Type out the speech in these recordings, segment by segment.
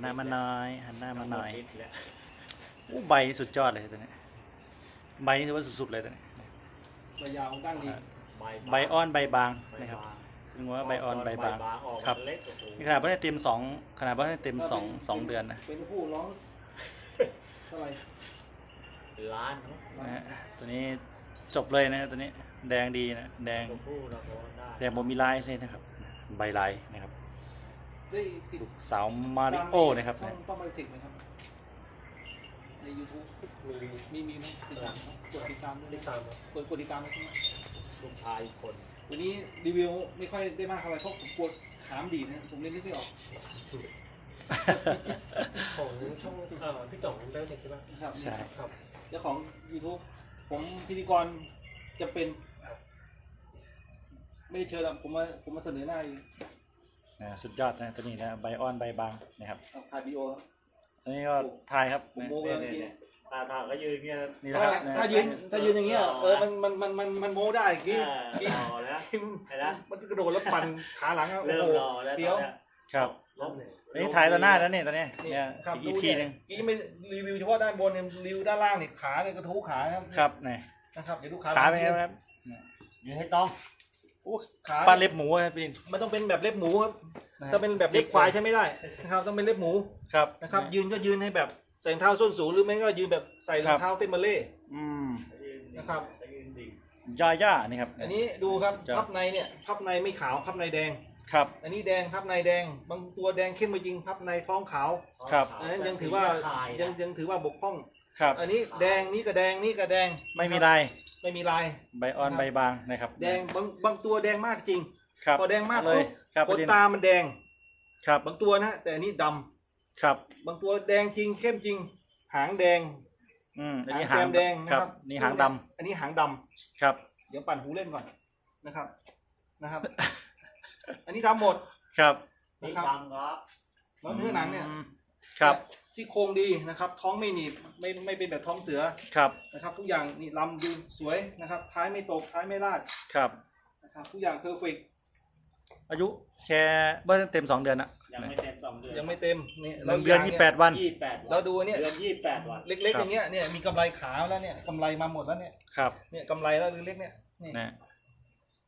หน้ามาหน่อย หันหน้ามาหน่อยนิดแล้วอู้ใบสุดยอดเลยตัวนี้ใบนี่ถือว่าสุดๆเลยตัวนี้ระยาวของตั้งดีใบอ้อนใบบางใบนะครับบางถึงว่าใบอ่อนใบบางออกครับเล็กโอ้โหนี่ขนาดว่าได้เต็มสองขนาดว่าได้เต็มสองสองเดือนนะเป็นผู้ร้องเท่าไหร่ล้านเนาะนะฮะตัวนี้จบเลยนะตัวนี้แดงดีนะแดงตัวผู้เราก็ได้แดงโมมีลายเลยนะครับ ใบลายนะครับ ได้ติดลูกสาวมาริโอนะครับต้องนะต้องมาติดไหมครับ ใน YouTube มีมีมีไหมติดตามไหมกดติดตามด้วยติดนะตามกดกดติดตามไหมครับลูกชายอีกคนวันนี้รีวิวไม่ค่อยได้มากเท่าไหร่เพราะผมกลัวขามดีดนะผมเล่นไม่ค่อยออกของช่องเอ่อพี่จ่องได้เห็นใช่ไหมนะครับใช่ ครับเจ้าของ YouTube ผมพิธีกรจะเป็น ไม่ได้เชิญหรอกผมมาผมมาเสนอหน้าเอง นะสุดยอดนะตัวนี้นะใบอ้อนใบบางนะครับเอาถ่ายวิดีโออันนี้ก็ทายครับผมนะโม้ไปเนี่ยแล้วเมื่อกี้เนี่ยตาทางก็ยืนเงี้ยนี่นะคถ้ารับนะถ้ายืนถ้ายืนอย่างเงี้ยเออมันมันมันมันมันโม้ได้กี้อ่ากี้รอแล้วกี้เห็นไหมมันกระโดดแล้วปั่นขาหลังอะโอ้เริ่มโหรอแล้วตเดี๋ยอวนเนี้ยครับลบเลยอันนี้ถ่ายต่อหน้าแล้วเนี่ยตอนนี้นี่เนี่ยครับอีกดูทีเนี่ยหนึ่งกี้ไม่รีวิวเฉพาะด้านบนเนี่ยรีวิวด้านล่างนี่ขาเนี่ยกระทู้ขานะครับครับนี่นะครับเดี๋ยวดูขาขาเป็นไงครับยืนให้ต้องโอ้ขาปลาเล็บหมูครับพี่มันต้องเป็นแบบเล็บหมูครับ นะฮะถ้าเป็นแบบเล็บควายใช้ไม่ได้นะครับต้องเป็นเล็บหมูครับนะครับ ยืนก็ยืนให้แบบใส่รองเท้าส้นสูงหรือไม่ก็ยืนแบบใส่รองเท้าเต้นบัลเล่ต์อืมยืนนะครับยืนดีย่าย่านี่ครับอันนี้ดูครับครับพับในเนี่ยพับในไม่ขาวพับในแดงครับ อันนี้แดงพับในแดง บางตัวแดงเข้มไปจริงพับในท้องขาวครับอันนั้นยังถือว่ายังยังถือว่าบกพร่องครับ อันนี้แดงนี่ก็แดงนี่ก็แดงไม่มีลายไม่มีลายใบอ่อนใบบางนะครับ แดงบางบางตัวแดงมากจริง ครับพอแดงมากเลยปุ๊บครับขประนเด็นตามันแดงครับ บางตัวนะแต่อันนี้ดำครับ บางตัวแดงจริงเข้มจริง หางแดงอืมอันหางนี้แซหางมแดงนะคครัรับบ นี่หางดำอันนี้หางดำครับ เดี๋ยวปั่นหูเล่นก่อนนะครับนะครับ อันนี้ดำหมดครับนี่นะครับดำครับแล้วเนื้อหนังเนี่ยอืมครับ ซี่โครงดีนะครับ ท้องไม่หนีบไม่ไม่เป็นแบบท้องเสือครับ นะครับ ทุกอย่างนี่ลำดูสวยนะครับ ท้ายไม่ตกท้ายไม่ลาดครับ นะครับ ทุกอย่างเพอร์เฟก อายุแค่เบิ้ลเต็มสองเดือนนะยังไม่เต็มสองเดือนยังไม่เต็มนี่หนึ่งเดือนยี่สิบแปดวัน ยี่สิบแปดวันเราดูเนี่ยเดือนยี่สิบแปดวัน เล็กๆอย่างเงี้ยเนี่ยมีกำไรขาแล้วเนี่ยกำไรมาหมดแล้วเนี่ยครับเนี่ยกำไรแล้วเล็กๆเนี่ยนี่นะ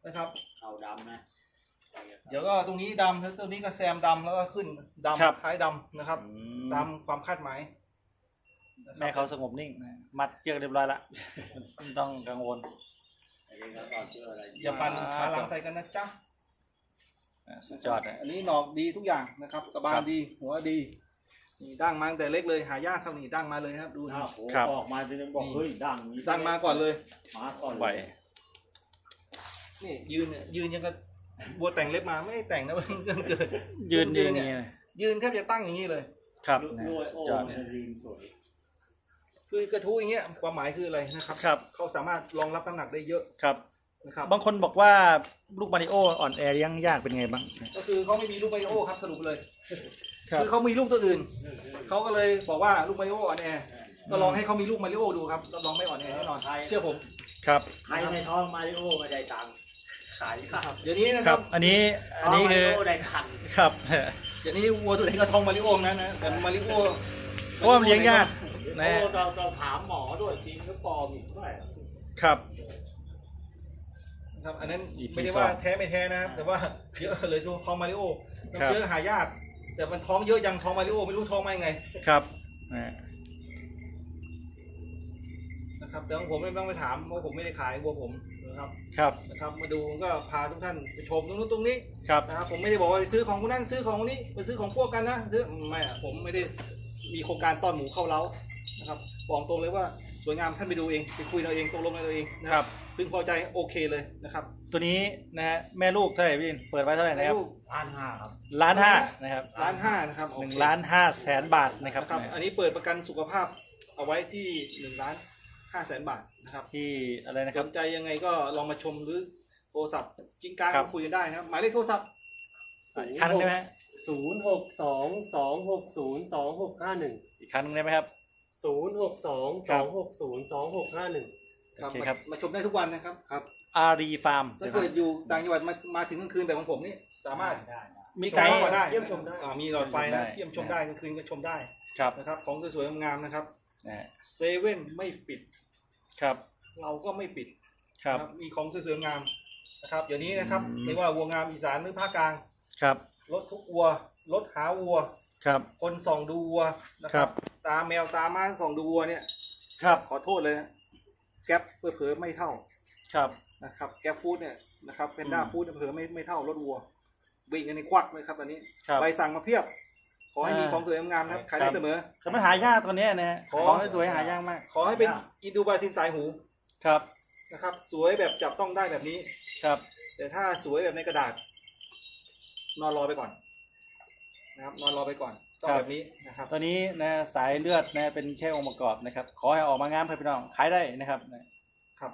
นะครับเอาดำนะเดี๋ยวก็ตรงนี้ดำแล้วตรงนี้ก็แซมดำแล้วก็ขึ้นดำท้ายดำนะครับอืมตามความคาดหมายนะครับแม่เขาสงบนิ่งนะมัดเชือกเรียบร้อยละไม่ต้องกังวลอันนี้เขาต่อชื่ออะไรอย่าปั่นขาหลังใส่กันนะจ๊ะอะ สุดยอดนะอันนี้หนอกดีทุกอย่างนะครับกระบาคลรับดีหัวดีนี่ดั้งมาตั้งแต่เล็กเลยหายากครับนี่ดั้งมาเลยครับ ดูอ้านะวโอ้ครับออกมาจะบอกเฮ้ยดังนี้ดั้งมาก่อนเลยมาก่อนไหวเลยนี่ยืนเนี่ยยืนยังกับบัวแต่งเล็บมาไม่ได้แต่งนะมันเกิดยืนยืยืนนอเนี่ย่างยนี้นะยืนแทบจะตั้งอย่างนี้เลย ครับด้วยนะด้วยสุโอ้ดยอดมันนะจะรีนสวยคือกระทู้อย่างเงี้ยความหมายคืออะไรนะครับครับเขาสามารถรองรับน้ำหนักได้เยอะครับ นะครับบางคนบอกว่าลูกมาริโออ่อนแอเลี้ยงยากเป็นไงบ้าง ก็คือเขาไม่มีลูกมาริโอครับสรุปเลยครับคือเขามีลูกตัวอื่นเขาก็เลยบอกว่าลูกมาริโออ่อนแอก็ลองให้เขามีลูกมาริโอดูครับรับรองไม่อ่อนแอแน่นอนเชื่อผมครับใครในท้องมาริโอไม่ได้ตังค์ขายข้าวเดี๋ยวนี้นะคครัรับบอันนี้อันนี้คือท้งมาริโได้ตังค์ครับเดี๋ยวนี้วัวตัวไหนก็ท้องมาริโอนั้นนะแต่มาริโอเพราะว่ามันเลี้ยงยากนะโอ้เราเราถามหมอด้วยจริงหรือปลอมอีกด้วยครับ ครับ อันนั้น EP ไม่ได้ว่าสองแท้ไม่แท้นะครับ แต่ว่าเยอะเลยตัวท้องมาริโอครับเชื้อหายาก แต่มันท้องเยอะยังท้องมาริโอไม่รู้ท้องมายังไง ครับนะนะครับแต่ของผมไม่ต้องไปถามเพราะผมไม่ได้ขายวัวผมนะครับ ครับนะครับมาดูก็พาทุกท่านไปชมตรงนู้นตรงนี้ครับนะครับผมไม่ได้บอกว่าไปซื้อของคนนั้นซื้อของคนนี้ไปซื้อของพวกกันนะซื้อไม่อะผมไม่ได้มีโครงการต้อนหมูเข้าเล้านะครับบอกตรงเลยว่า สวยงามท่านไปดูเองไปคุยเอาเองตกลงกันเอาเองนะคครัรับบพึงพอใจโอเคเลยนะครับตัวนี้นะฮะแม่ลูกเท่าไหร่พี่อินเปิดไว้เท่าไหร่นะครับลูกล้านห้าครับ ล้านห้านะครับล้านห้านะครับหนึ่งโอเคล้านห้าแสนบาทนะครับนะครับ อันนี้เปิดประกันสุขภาพเอาไว้ที่หนึ่งล้านห้าแสนบาทนะครับที่อะไรนะคสรับ นใจยังไงก็ลองมาชมหรือโทรศัพท์กิ้งก้างครับคุยกันได้นะครับ หมายเลขโทรศัพท์อีกครั้งได้ไหมฮะศูนย์หกสองสองหกศูนย์สองหกห้าหนึ่ง อีกครั้งหนึงได้ไหมครับ ศูนย์หกสองสองหกศูนย์สองหกห้าหนึ่งครับโอเคครับ มามาชมได้ทุกวันนะครับครับอารีฟาร์มถ้าเกิดอยู่ต่างจังหวัดมามาถึงกลางคืนแบบของผมนี่สามารถได้ได้มีไกไกด์ด์ก็ได้เยี่ยมชมได้ อ่ามีหลอดไฟนะได้เยี่ยมชมได้กลางคืนก็ชมได้ครับนะครับ ของสวยๆงามๆนะครับนะเซเว่นไม่ปิด ครับเราก็ไม่ปิดครับนะมีของสวยๆงามนะครับเดี๋ยวนี้นะครับอืมไม่ว่าวัวงามอีสานหรือภาคกลางครับรถทุกวัวรถหาวัว ครับคนส่องดูวัวนะคครัรับบ ตาแมวตาม้าส่องดูวัวเนี่ย ครับ ขอโทษเลยนะแก๊ปเผลอๆไม่เท่าครับ นะครับ แก๊ปฟู้ดเนี่ยนะครับเพนด้าอืมฟู้ดเผลอๆไม่ไม่เท่ารถวัววิ่งกันในควักเลยครับตอนนี้ครับใบสั่งมาเพียบ ขอให้มีอ่าของสวยงามๆนะครับขายครัได้บ เสมอแต่มันหายากตัวเนี้ยนะฮะขอของสวยๆหายากมากขอให้เป็นอินดูบาซินสายหูครับนะครับ สวยแบบจับต้องได้แบบนี้ ครับ แต่ถ้าสวยแบบในกระดาษ นอนรอไปก่อน นะครับ นอนรอไปก่อน ต้องครับแบบนี้นะครับตัวนี้นะสายเลือดนะเป็นแค่องค์ประกอบนะครับ ขอให้ออกมางามครับพี่น้องขายได้นะครับนะครับ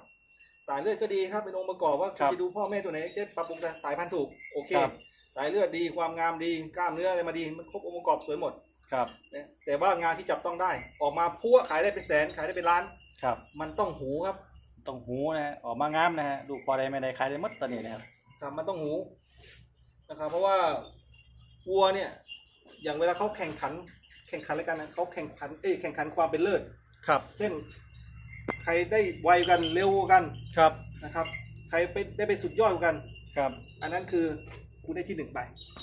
สายเลือดก็ดีครับเป็นองค์ประกอบว่าครับจะดูพ่อแม่ตัวไหนจะปรับปรุงสายพันธุ์ถูกโอเคครับสายเลือดดีความงามดีกล้ามเนื้ออะไรมาดีมันครบองค์ประกอบสวยหมดครับนะแต่ว่างานที่จับต้องได้ ออกมาพัวขายได้เป็นแสนขายได้เป็นล้านครับ มันต้องหูครับ ต้องหูนะฮะออกมางามนะฮะลูกพอได้ไม่ได้ขายได้หมดตอนนี้นะครับครับมันต้องหูนะครับ เพราะว่าวัวเนี่ย อย่างเวลาเขาแข่งขัน แข่งขันอะไรกันนะเขาแข่งขันเอ้ยแข่งขันความเป็นเลิศครับ เช่น ใครได้ไวกันเร็วกันครับนะครับ ใครไปได้ไปสุดยอดกว่ากัน ครับ อันนั้นคือคุณได้ที่หนึ่งไป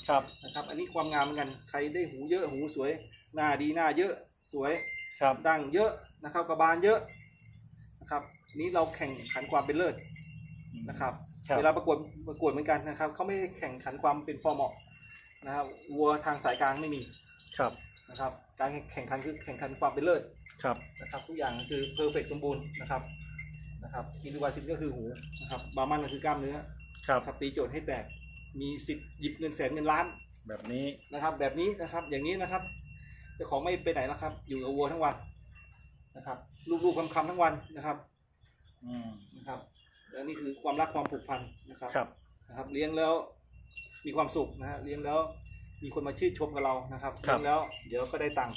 ครับนะครับ อันนี้ความงามเหมือนกันใครได้หูเยอะหูสวยหน้าดีหน้าเยอะสวยครับดังเยอะนะครับกระบาลเยอะนะครับ นี้เราแข่งขันความเป็นเลิศนะครับครับเวลาประกวดประกวดเหมือนกันนะครับเขาไม่ได้แข่งขันความเป็นพอเหมาะ นะครับวัวทางสายกลางไม่มีครับนะครับ การแข่งขันคือแข่งขันความเป็นเลิศครับนะครับ ทุกอย่างคือเพอร์เฟกสมบูรณ์นะครับนะครับอินดูบาซินก็คือหูนะครับบามันก็คือกล้ามเนื้อครับครับตีโจทย์ให้แตกมีสิทธิ์หยิบเงินแสนเงินล้านแบบนี้นะครับ แบบนี้นะครับอย่างนี้นะครับเจ้าของไม่ไปไหนแล้วครับ อยู่กับวัวทั้งวันนะครับลูกๆคำๆทั้งวันนะครับอืมนะครับ และนี่คือความรักความผูกพันนะครับครับนะครับ เลี้ยงแล้ว มีความสุขนะฮะเลี้ยงแล้วมีคนมาชื่นชมกับเรานะครับครัเลี้บ ยงแล้วเดี๋ยวก็ได้ตังค์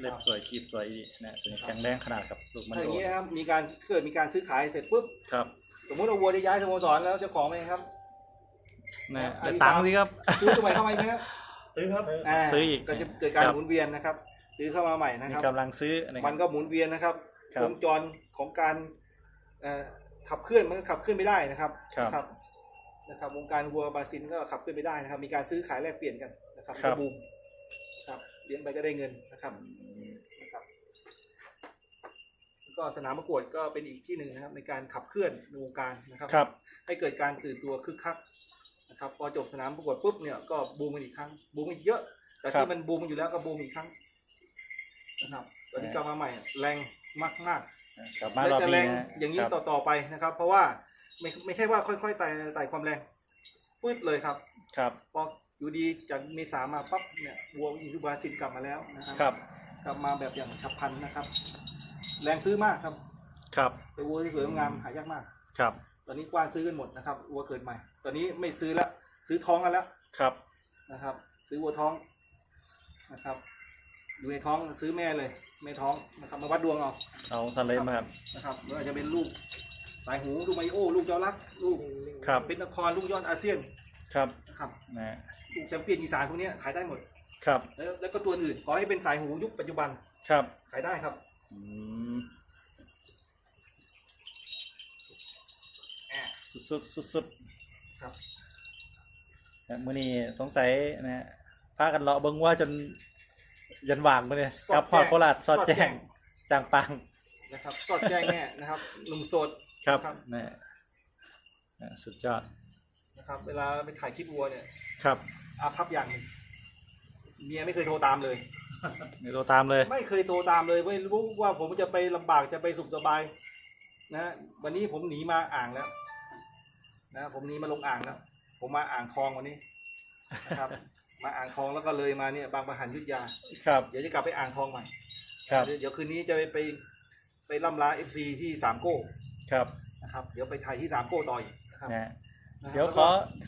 เล็บสวยกีบสวยดีนะตัวนี้แข็งแรงขนาดกับลูกมันถ้าอโดย่างดนี้นะครับมีการเกิดมีการซื้อขายเสร็จปุ๊บครับสมมติว่าวัวจะย้ายสโมสรแล้วเจ้าของไหมครับ นะอันจะนี้ตังค์สิครับ ซื้อตัวใหม่เข้ามาอีกไหมครับซื้อครับาซื้ออีกก็จะเกิดการครับ หมุนเวียนนะครับ ซื้อเข้ามาใหม่นะมีครับ กำลังซื้อนะคมัรับ นก็หมุนเวียนนะครับครับวงจรของการเอ่อขับเคลื่อนมันก็ขับเคลื่อนไม่ได้นะครับครับ นะครับนะครับวงการวัวบราซิลก็ขับเคลื่อนไม่ได้นะครับ มีการซื้อขายแลกเปลี่ยนกันนะครับครับก็บูมครับเลี้ยงไปก็ได้เงินนะครับนะครับแล้วก็สนามประกวดก็เป็นอีกที่หนึ่งนะครับ ในการขับเคลื่อนในวงการนะครับ ครับ ให้เกิดการตื่นตัวคึกคักนะครับพอจบสนามประกวดปุ๊บเนี่ยก็บูมกันอีกครั้งบูมกันอีกเยอะ แต่ครัที่บ มันบูมกันอยู่แล้วก็บูมอีกครั้งนะครับตอนนี้กลับมาใหม่แรงมากมากๆกลับมาและรอบจะแรนี้งนะอย่างนี้ครับต่อต่อไปนะครับ เพราะว่า ไม่ไม่ใช่ว่าค่อยๆไต่ไต่ความแรงปื๊ดเลยครับครับพออยู่ดีจากเมษามาปั๊บเนี่ยวัวอินทูบาซินกลับมาแล้วนะครัครับ กลับมาแบบอย่างฉับพลันนะครับ แรงซื้อมากครับ ครับแต่วัวที่สวยงามหายากมาก ครับ ตอนนี้กว้านซื้อกันหมดนะครับวัวเกิดใหม่ ตอนนี้ไม่ซื้อแล้วซื้อท้องกันแล้วครับนะครับ ซื้อวัวท้องนะครับ อยู่ในท้องซื้อแม่เลยแม่ท้องนะครับมาวัดดวงเอาเอาสเลมมาครับนะครับหรืออาจจะเป็นลูก สายหูลูกไมโอลูกเจ้ารักลูกครับเป็นนครลูกยอดอาเซียนครับนะครับนะลูกแชมเปี้ยนอีสานพวกเนี้ยขายได้หมดครับแล้วแล้วก็ตัวอื่นขอให้เป็นสายหูยุคปัจจุบันครับ ขายได้ครับอืมสุดสุดสุดสุดครับนะมื่อนี้สงสัยนะฮะพากันเลาะเบิ้งว่าจนยันหว่างไปเลยกลับพอดโคราชสอดแจ้งจางปัง นะครับ สอดแจ้งแน่นะครับหนุ่มโสด ครับครับนะนะสุดยอด นะครับ เวลาไปถ่ายคลิปวัวเนี่ยครับอาพับอย่างหนึ่งเมียไม่เคยโทรตามเลย เดี๋ยวเราตามเลย ไม่เคยโทรตามเลยไม่รู้ว่าผมจะไปลำบากจะไปสุขสบายนะฮะวันนี้ผมหนีมาอ่างแล้วนะผมหนีมาลงอ่างแล้ว ผมมาอ่างทองวันนี้นะครับ มาอ่างทองแล้วก็เลยมาเนี่ยบางประหันยุทธยา ครับ เดี๋ยวจะกลับไปอ่างทองใหม่ครับ เดี๋ยวเดี๋ยวคืนนี้จะไปไป ไปล่ำลาเอฟซีที่สามโก้ครับนะครับ เดี๋ยวไปถ่ายที่สามโก้ต่ออีกนะครับนะนะครับเดี๋ยวขอ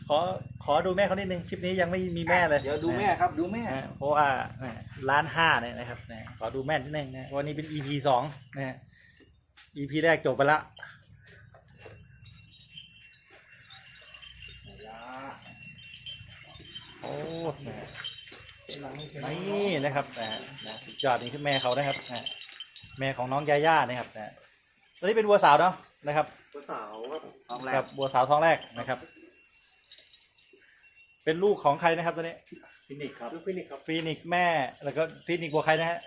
ขอขอดูแม่เขานิดนึงคลิปนี้ยังไม่มีแม่เลย เดี๋ยวดูแม่ครับดูแม่นะเพราะว่านะล้านห้าเนี่ยนะครับนะขอดูแม่นิดนึงนะวันนี้เป็น EP สองนะ EP แรกจบไปละนโอ้นะฮะนี่นะครับนะฮะนะสุดยอดนี่คือแม่เขานะครับนะ แม่ของน้องยาย่านะครับนะตัวนี้เป็นวัวสาวเนาะนะครับตัวสาวครับท้องแรครักบวัวสาวท้องแรกนะครับ เป็นลูกของใครนะครับตัวนี้ฟินิกส์ครับลูกฟินิกส์ครับฟีนิกซ์แม่ แล้วก็ฟีนิกซ์บัวใครนะฮะ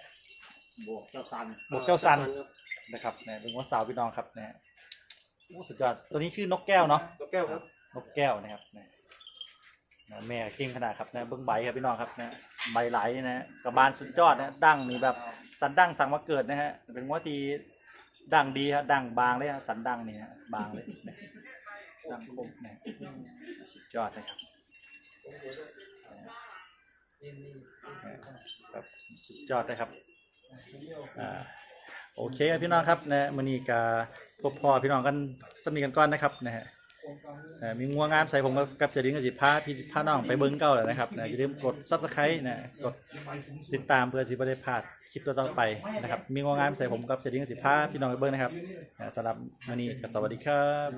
บวกเจ้าซันบวกเจ้าซันครับนะครับเนี่ยเป็นวัวสาวพี่น้องครับนะฮะโอ้สุดยอดตัวนี้ชื่อนกแก้วเนาะตัวแก้วครับนกแก้วนะครับนะนะ แม่เก่งขนาดครับนะเบิ้งใบครับพี่น้องครับนะใบไหลนะฮะกระบาลสุดยอดนะดั้งนี่แบบสันดั้งสั่งมาเกิดนะฮะเป็นวัวที่ดั้งดีครับดั้งบางเลยฮะสันดั้งนี่ฮะบางเลยดั้งคมนะสุดยอดนะครับครับสุดยอดนะครับอ่าโอเคครับพี่น้องครับนะมันนี่กาพบพอพี่น้องกันสนิทกันก่อนนะครับนะฮะ อ่อมีงัวงามใส่ผมกับเจดิงกับสิพาพี่พาน้องไปเบิ้งเก้าเลยนะครับนะอย่าลืมกดซับสไครต์นะกดติดตามเพื่อสิบ่ได้พลาดคลิปต่อๆไปนะครับ มีงัวงามใส่ผมกับเจดิงกับสิพาพี่น้องไปเบิ้งนะครับอ่าสำหรับวันนี้ก็สวัสดีครับ